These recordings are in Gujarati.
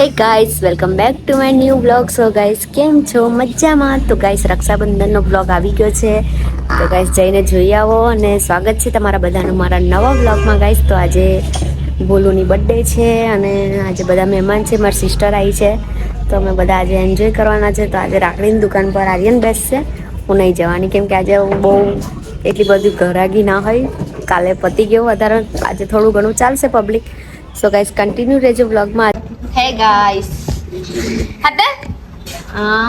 Hey guys welcome back to my new blog so guys કેમ છો? મજામાં? તો ગાઈસ રક્ષાબંધનનો બ્લોગ આવી ગયો છે. તો ગાઈસ જઈને જોઈ આવો અને સ્વાગત છે તમારા બધાનું મારા નવા બ્લોગમાં ગાઈસ તો આજે બોલુની બર્થડે છે અને આજે બધા મહેમાન છે. મારી સિસ્ટર આવી છે. તો અમે બધા આજે એન્જોય કરવાના છે. તો આજે રાખડીની દુકાન પર આર્યન બેસશે. હું નહીં જવાની, કેમ કે આજે હું બહુ એટલી બધી ઘરાગી ના હોય. કાલે પતી ગયો વધારે. આજે થોડું ઘણું ચાલશે પબ્લિક સો ગાઈસ કન્ટિન્યુ રહેજો બ્લોગમાં ગાઈસ hatte હા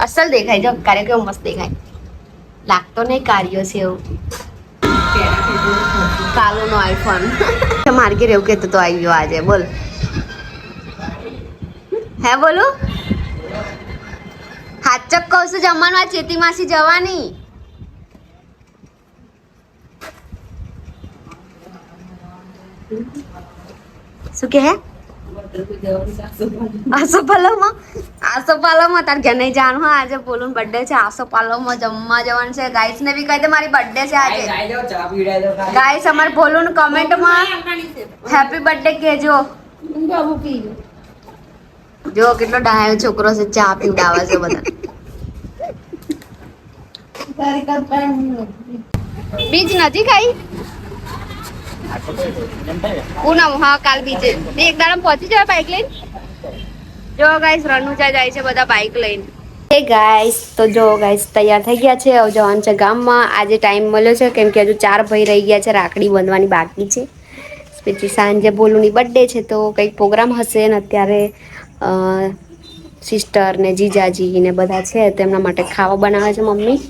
અસલ દેખાય જો કાર્ય કેવો મસ્ત દેખાય લાગતો નહીં કાર્યો છે એવું કાલોનો આઈફોન માર્ગે એવું કહેતો તો આવી ગયો આજે બોલ હે બોલું હાચક કહું છું જમવાનું ચેતી માસી જવાની શું કે હે આસો પાલવમાં આસો પાલવમાં તાર ઘરે નહીં જવાનું હા આજે બોલું બર્થડે છે આસો પાલવમાં જમવા જવાનું છે ગાઈસ ને બી કહી દે મારી બર્થડે છે આજે ગાઈસ અમાર બોલું કમેન્ટમાં હેપી બર્થડે કહેજો જો કેટલો ડાયો છોકરો છે ચા પીવડાવે છે બધા બીજ નથી ખાઈ પૂનમ, હા, કાલ બીજે. એક દાડમ પહોંચી જાય બાઈક લઈને? જો ગાઈસ રણુજા જાય છે બધા બાઈક લઈને. હે ગાઈસ તો જો ગાઈસ તૈયાર થઈ ગયા છે. હવે જવાનું છે ગામમાં. આજે ટાઈમ મળ્યો છે, કેમ કે હજુ ચાર ભાઈ રહી ગયા છે, રાખડી બાંધવાની બાકી છે. પછી સાંજે બોલુની બર્થડે છે, તો કંઈક પ્રોગ્રામ હશે ને અત્યારે સિસ્ટર ને જીજાજી ને બધા છે, તેમના માટે ખાવા બનાવે છે મમ્મી.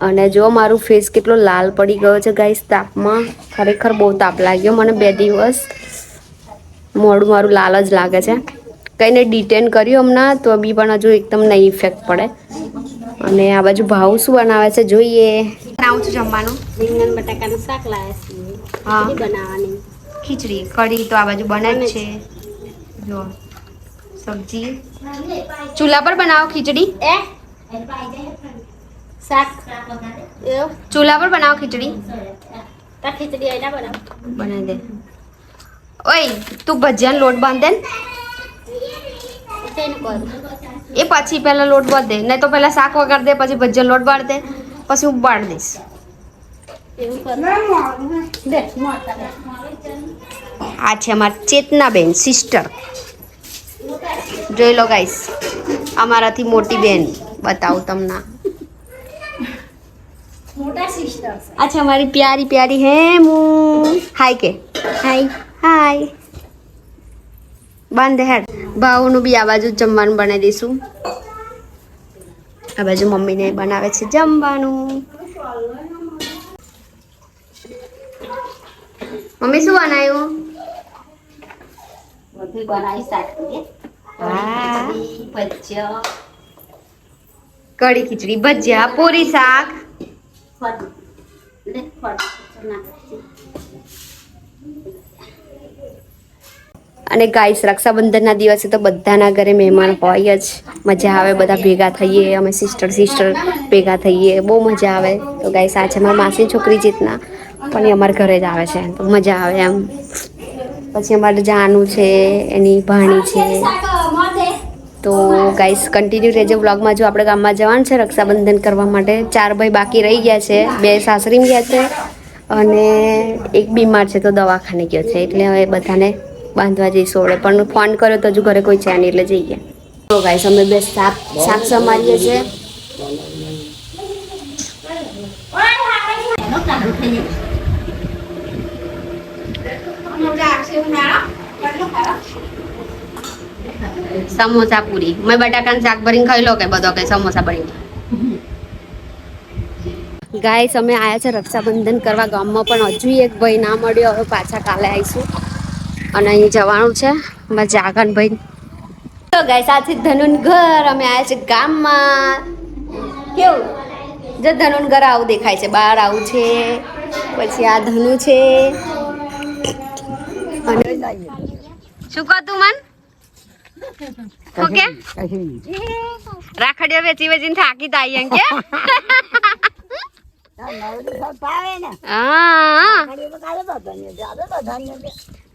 અને જો મારું ફેસ કેટલો લાલ પડી ગયો છે ગાઈસ તાપમાં. ખરેખર બહુ તાપ લાગ્યો મને બે દિવસ. મોડું મારું લાલ જ લાગે છે. કંઈને ડિટેન કર્યું હમણાં તો બી પણ હજુ એકદમ નહીં ઇફેક્ટ પડે. અને આ બાજુ ભાવ શું બનાવે છે જોઈએ. બનાવું છું જમવાનું. રીંગણ બટાકાનું શાક લાવ્યા છીએ. હા. બનાવવાની. ખીચડી કઢી તો આ બાજુ બને છે. જો સબ્જી. ચૂલા પર બનાવો ખીચડી. એ? શાક. એવું ચૂલા પર બનાવો ખીચડી. તા ખીચડી એના બનાવ. બનાવી દે. ઓય તું ભજીયાનો લોટ બાંધ દે ને. તેનું કરું એ પછી પહેલા લોટ બાંધ. દે નહીં તો પહેલા શાક વગાડ દે પછી ભજીયાનો લોટ બાળ દે પછી હું બાળ દઈશ. એવું કરું. દે મોટા દે. આ છે અમારા ચેતનાબેન સિસ્ટર જોઈ લો ગાઈસ અમારાથી મોટી બેન. બતાવું તમને. મોટા સિસ્ટર અચ્છા મારી પ્યારી પ્યારી હેમુ હાય કે? હાય હાય બાંધે હેડ. ભાવનું બી આ બાજુ જમવાનું બનાવી દઈશું. આ બાજુ મમ્મીને બનાવે છે જમવાનું. મમ્મી શું બનાવ્યું? બધું બનાવી શાક કઢી ખીચડી ભજીયા પૂરી શાક. ફળ, લે નાખી અને ગાઈસ, રક્ષાબંધનના દિવસે તો બધાના ઘરે મહેમાન હોય જ. મજા આવે, બધા ભેગા થઈએ, અમે સિસ્ટર સિસ્ટર ભેગા થઈએ, બહુ મજા આવે. તો ગાઈસ, આ છે મારા માસી છોકરી જીતના, પણ એ અમારા ઘરે જ આવે છે, તો મજા આવે એમ. પછી અમારે જાનું છે, એની ભાણી છે. તો ગાઈસ કન્ટિન્યુ રહેજો વ્લોગમાં જો આપણે ગામમાં જવાનું છે રક્ષાબંધન કરવા માટે, ચાર ભાઈ બાકી રહી ગયા છે. બે સાસરી ગયા છે અને એક બીમાર છે તો દવાખાને ગયો છે. એટલે હવે બધાને બાંધવા જઈશું. ઓળે પણ ફોન કર્યો તો હજુ ઘરે કોઈ છે નહીં, એટલે જઈએ. તો ગાઈસ અમે બે શાક શાક સમારીએ છીએ. સમોસા પૂરી. મેં બટાકાનું શાક ભરીને ખાઈ લો કે બધો કે સમોસા ભરીને? ગાઈસ અમે આયા છે રક્ષાબંધન કરવા ગામમાં પણ હજુ એક ભાઈ ના મળ્યો. હવે પાછા કાલે આવીશું અને અહીં જવાનું છે જાગન ભાઈ. તો ગાઈસ આ છે ધનુન ઘર. અમે આયા છે ગામમાં. કેવું? જો ધનુન ઘર આવું દેખાય છે. બહાર આવું છે. પછી આ ધનુ છે. અને શું કહું તું મન? ઓકે? રાખડીઓ વેચી વેચીને થાકી તાઈ એમ કે?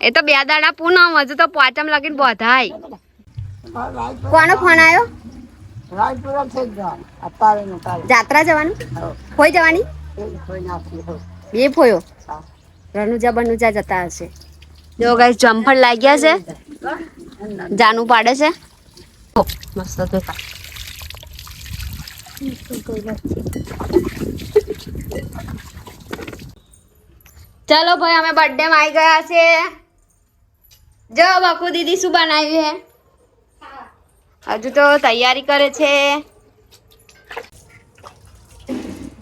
એ તો બે દાડા પૂનમ હજુ તો પાંચમ લગીને બધાય. કોનો ફોન આવ્યો જાત્રા જવાનું? ફોઈ જવાની? કોઈ બે ફોયો? રનુજા બનુજા જતા હશે. જો ગાઈસ જમફળ લાગ્યા છે. જાનું પાડે છે? મસ્ત ચાલો ભાઈ અમે બર્થડે માં આવી ગયા છે જો બાપુ દીદી શું બનાવ્યું હે? હજુ તો તૈયારી કરે છે.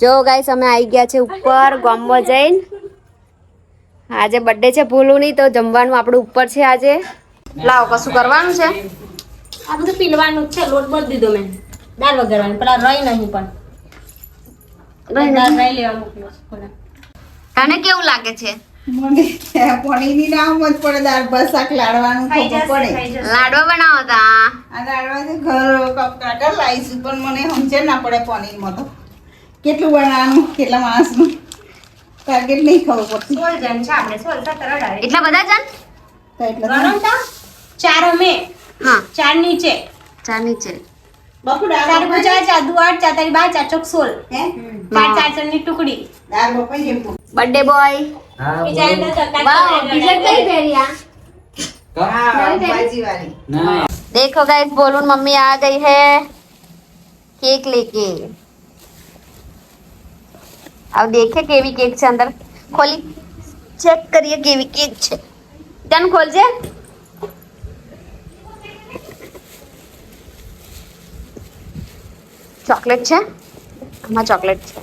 જો ગાઈસ અમે આવી ગયા છે ઉપર ગોમ્બો જઈને. આજે બર્થડે છે ભૂલું નહીં તો જમવાનું આપણું ઉપર છે આજે. લાવો કશું કરવાનું છે? આ બધું પીલવાનું જ છે લોટ બોલ દીધો મેં. દાળ વગાડવાની પેલા રહી નહીં પણ. દાળ રહી લેવાનું તને કેવું લાગે છે? મને લાડવા બનાવો તા ઘર લાવીશું પણ સમજે ના પડે પનીરમાં તો. કેટલું બનાવવાનું કેટલા માણસનું. ટાર્ગેટ નહીં ખબર પડતી. એટલા બધા જણ? તો એટલે ચાર અમે હા ચાર નીચે ચાર નીચે બપુ ચાર દાળ ગુજા ચાર દુ આઠ ચાર તારી બાર ચાર ચોક સોળ હે ચાર ચાર ચણની ટુકડી દાળ બપાઈ જેમ બર્થડે બોય બીજા એને તો કાકા વાવ બીજે કઈ પહેર્યા ભાજી વાળી देखो गाइस बोलून मम्मी आ गई है केक लेके अब देखे केवी केक છે અંદર ખોલી ચેક કરીએ કેવી કેક છે તન ખોલજે ચોકલેટ છે? આમાં ચોકલેટ છે.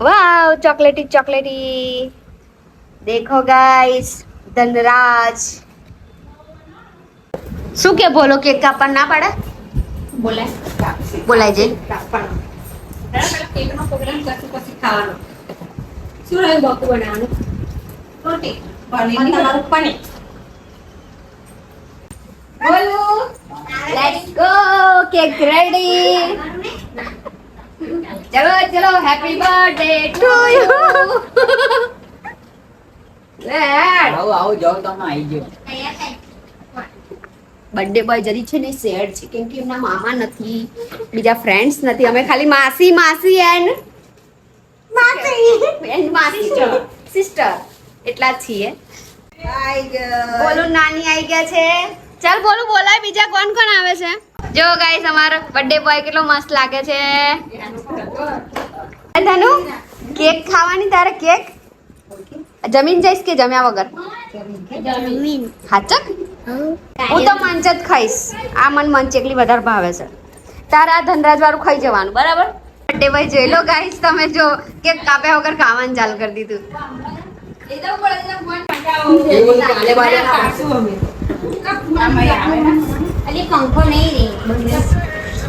વાવ ચોકલેટી ચોકલેટી. દેખો ગાઈસ ધનરાજ. શું કે બોલો કેક કાપણ ના પાડે? બોલે. બોલાય જઈ. કેકનો પ્રોગ્રામ કરશું પછી ખાવાનો. શું રહ્યું બકુ બનાવવાનું? રોટી. અને તમારું પનીર. લેટ્સ ગો કેક રેડી ચલો ચલો હેપી બર્થડે ટુ યુ લેટ આવો આવો જાઓ તમે આવી ગયો બર્થડે બોય જરી છે ને સેડ છે કેમ કે એમના મામા નથી બીજા ફ્રેન્ડ્સ નથી. અમે ખાલી માસી માસી એન્ડ માસી એન્ડ માસી સિસ્ટર એટલા જ છીએ. આઈ ગયો બોલો નાની આવી ગયા છે? ચાલ બોલું બોલાય બીજા કોણ કોણ આવે છે? જો ગાઈસ અમારો બર્થડે બોય કેટલો મસ્ત લાગે છે. ધનુ કેક ખાવાની તારે કેક જમીન જઈશ કે જમ્યા વગર? હાચક હું. તો મંચ જ ખાઈશ. આ મન મંચ એકલી વધારે ભાવે છે. તારે આ ધનરાજ વાળું ખાઈ જવાનું બરાબર? બર્થડે ભાઈ જોઈ લો ગાઈસ તમે જો કેક કાપ્યા વગર ખાવાનું ચાલુ કરી દીધું.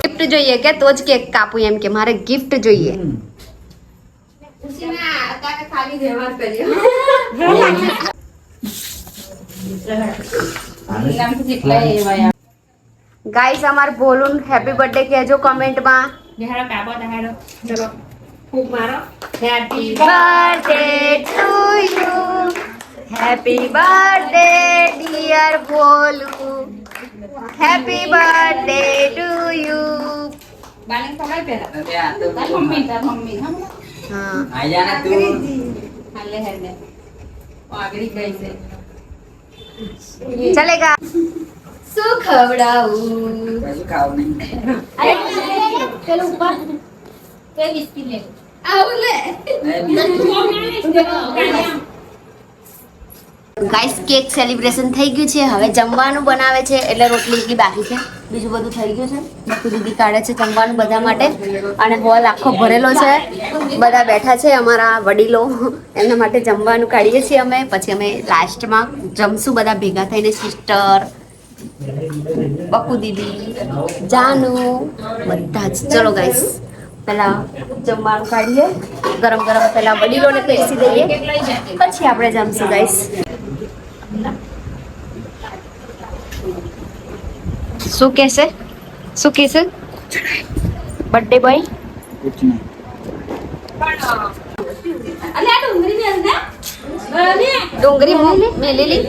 ગિફ્ટ જોઈએ કે તો જ કેક કાપું એમ કે મારે ગિફ્ટ જોઈએ. ગાઈસ અમાર બોલુન હેપી બર્થડે કહેજો કમેન્ટમાં દેહાડો કાપો દેહાડો ચલો ફૂક મારો happy birthday to you happy birthday dear Bholu happy birthday to you બાલક સવાય પહેલા અરે આ તો તાર મમ્મી તાર મમ્મી ગાઈસ કેક સેલિબ્રેશન થઈ ગયું છે. હવે જમવાનું બનાવે છે, એટલે રોટલી એટલી બાકી છે. બીજું બધું થઈ ગયું છે. બકુ દીદી કાઢે છે જમવાનું બધા માટે. અને હોલ આખો ભરેલો છે. બધા બેઠા છે અમારા વડીલો. એમના માટે જમવાનું કાઢીએ છીએ અમે. પછી અમે લાસ્ટમાં જમશું બધા ભેગા થઈને. સિસ્ટર, બકુ દીદી, જાનુ, બધા જ. ચલો ગાઈસ પહેલા જમવાનું કાઢીએ. ગરમ ગરમ પહેલા વડીલોને પીરસી દઈએ. પછી આપણે જમશું ગાઈસ શું કહેશે? શું કહેશે? બર્થડે બોય ડુંગળી મેલેલી?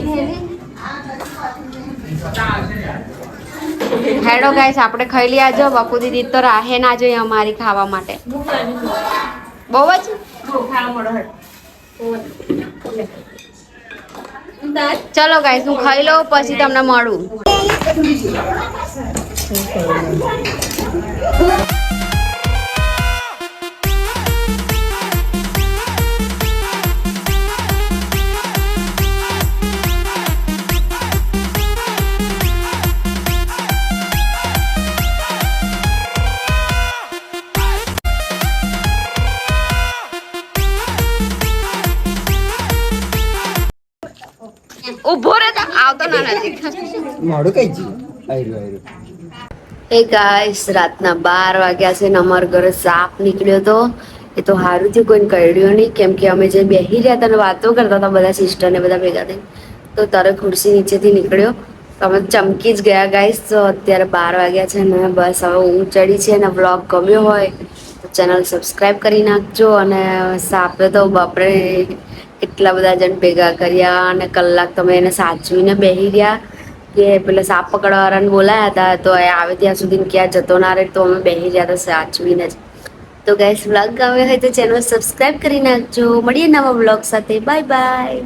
હેડો ગાઈસ આપણે ખાઈ લઈએ આજો. બાપુ દીદી તો રાહે ના જોઈએ અમારી ખાવા માટે. બહુ જ? ચલો ગાઈસ હું ખાઈ લઉં, પછી તમને મળું. Thank you. મોડું કઈ ગયું આયરું આયરું એ ગાઈસ રાતના બાર વાગ્યા છે ને અમારા ઘરે સાપ નીકળ્યો તો એ તો સારું થયું, કોઈને કરડ્યો નહીં. કેમ કે અમે જે બેસી રહ્યા હતા વાતો કરતા હતા બધા સિસ્ટર ને બધા ભેગા થઈને. તો તારે ખુરશી નીચેથી નીકળ્યો. તો અમે ચમકી જ ગયા ગાઈસ તો અત્યારે બાર વાગ્યા છે ને બસ હવે ઊંઘ ચડી છે ને બ્લોગ ગમ્યો હોય તો ચેનલ સબસ્ક્રાઈબ કરી નાખજો અને સાપે તો બાપરે એટલા બધા જણ ભેગા કર્યા અને કલાક તમે એને સાચવીને બેસી રહ્યા. કે પેલા સાપ પકડવાવાળાને બોલાયા હતા તો એ આવે ત્યાં સુધી ક્યાં જતો ના રહે તો અમે બેસી રહ્યા હતા સાચવીને જ. તો ગેસ વ્લોગ ગમે હોય તો ચેનલ સબસ્ક્રાઈબ કરી નાખજો. મળીએ નવા વ્લોગ સાથે. Bye bye